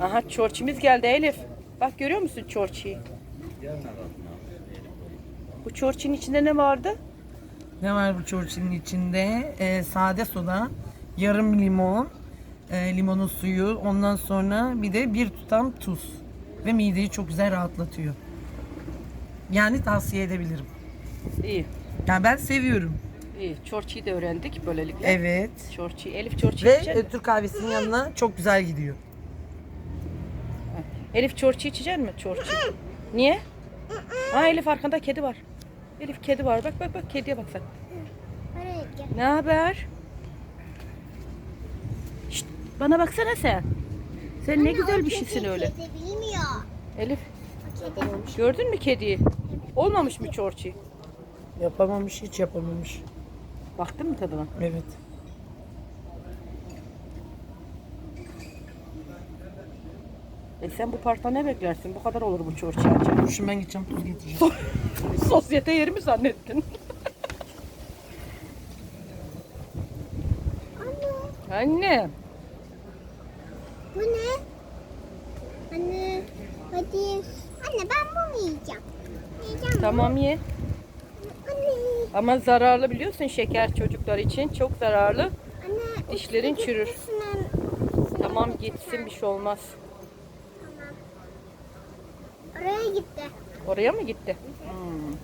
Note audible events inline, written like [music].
Aha çorçimiz geldi Elif. Bak görüyor musun çorçiyi? Bu çorçinin içinde ne vardı? Ne var bu çorçinin içinde? Ee, sade soda, yarım limon, e, limonun suyu, ondan sonra bir de bir tutam tuz. Ve mideyi çok güzel rahatlatıyor. Yani tavsiye edebilirim. İyi. Yani ben seviyorum. İyi. Çorçiyi de öğrendik böylelikle. Evet. Çorçi. Elif çorçi Ve içecek e? Türk kahvesinin yanına çok güzel gidiyor. Elif çorçi içecek mi? Çorçi. Niye? Ha Elif arkanda kedi var. Elif kedi var. Bak bak bak kediye bak sen. Oraya gel. Ne haber? Şşt, bana baksana sen. Sen ne güzel bir şeysin öyle. Kedi bilmiyor. Elif O kedi. gördün mü kediyi? Olmamış mı çorçi? Yapamamış, hiç yapamamış. Baktın mı tadına? Evet. E sen bu parkta ne beklersin? Bu kadar olur bu çorçi ancak. Şimdi ben gideceğim tuz getireceğim. [laughs] Sosyete yeri mi zannettin? Anne Anne. bu ne? Anne hadi. Anne ben bunu yiyeceğim. Yiyeceğim. Tamam ye. Ama zararlı biliyorsun şeker çocuklar için. Çok zararlı. Anne. Dişlerin uçta çürür. gitmesin. Tamam gitsin bir şey olmaz. Oraya gitti. Oraya mı gitti? Hmm.